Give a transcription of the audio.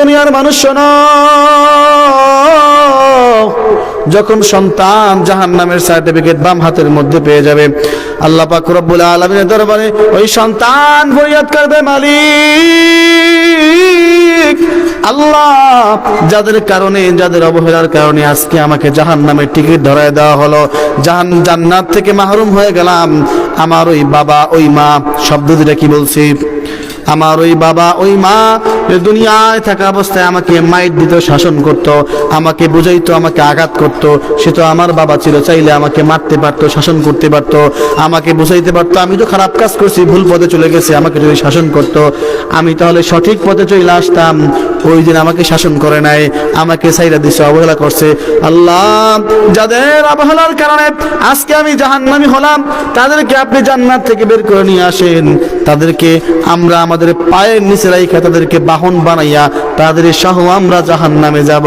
দুনিয়ার মানুষ, শোনো। যখন সন্তান জাহান নামের সার্টিফিকেট বাম হাতের মধ্যে পেয়ে যাবে, আল্লাহ পাক রব্বুল আলমিনের দরবারে ওই সন্তান ফরিয়াদ করবে মালিক, আল্লাহ যাদের কারণে, যাদের অবহেলার কারণে আজকে আমাকে জাহান নামের টিকিট ধরায় দেওয়া হলো, জাহান, জান্নাত থেকে মাহরুম হয়ে গেলাম। আমার ওই বাবা, ওই মা, শব্দ দুটা কি বলছি? আমার ওই বাবা, ওই মা দুনিয়ায় থাকা অবস্থায় আমাকে মাইট দিত, শাসন করত, আমাকে বুঝাইতো, আমাকে আঘাত করত, সে তো আমার বাবা ছিল, চাইলে আমাকে মারতে পারতো, শাসন করতে পারতো, আমাকে বুঝাইতে পারতো, আমি তো খারাপ কাজ করছি, ভুল পথে চলে গেছে, আমাকে যদি শাসন করত, আমি তাহলে সঠিক পথে চলে আসতাম, ওই দিন আমাকে শাসন করে নাই, আমাকে সাইরা দিছে, অবহেলা করছে। আল্লাহ, যাদের অবহেলার কারণে আজকে আমি জাহান্নামি হলাম, তাদেরকে আপনি জান্নাত থেকে বের করে নিয়ে আসেন, তাদেরকে আমরা আমাদের পায়ের নিচে রাইখা তাদেরকে বাহন বানাইয়া তাদের সহ আমরা জাহান নামে যাব।